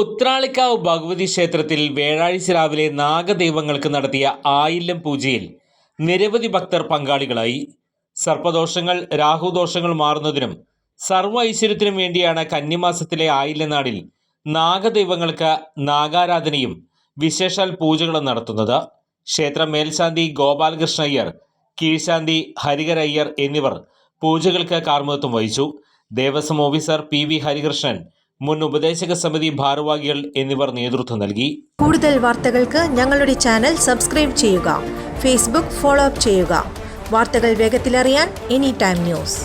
ഉത്രാളിക്കാവ് ഭഗവതി ക്ഷേത്രത്തിൽ വ്യാഴാഴ്ച രാവിലെ നാഗദൈവങ്ങൾക്ക് നടത്തിയ ആയില്ലം പൂജയിൽ നിരവധി ഭക്തർ പങ്കാളികളായി. സർപ്പദോഷങ്ങൾ രാഹുദോഷങ്ങൾ മാറുന്നതിനും സർവ ഐശ്വര്യത്തിനും വേണ്ടിയാണ് കന്നിമാസത്തിലെ ആയില്യനാളിൽ നാഗദൈവങ്ങൾക്ക് നാഗാരാധനയും വിശേഷാൽ പൂജകളും നടത്തുന്നത്. ക്ഷേത്ര മേൽശാന്തി ഗോപാലകൃഷ്ണ അയ്യർ കീഴ്ശാന്തി ഹരിഹര അയ്യർ എന്നിവർ പൂജകൾക്ക് കാർമ്മികത്വം വഹിച്ചു. Devaswom officer P V Harikrishnan മുൻ ഉപദേശക സമിതി ഭാരവാഹികൾ എന്നിവർ നേതൃത്വം നൽകി. കൂടുതൽ വാർത്തകൾക്ക് ഞങ്ങളുടെ ചാനൽ സബ്സ്ക്രൈബ് ചെയ്യുക. ഫേസ്ബുക്ക് ഫോളോ അപ്പ് ചെയ്യുക. വാർത്തകൾ വേഗത്തിലറിയാൻ എനി ടൈം ന്യൂസ്.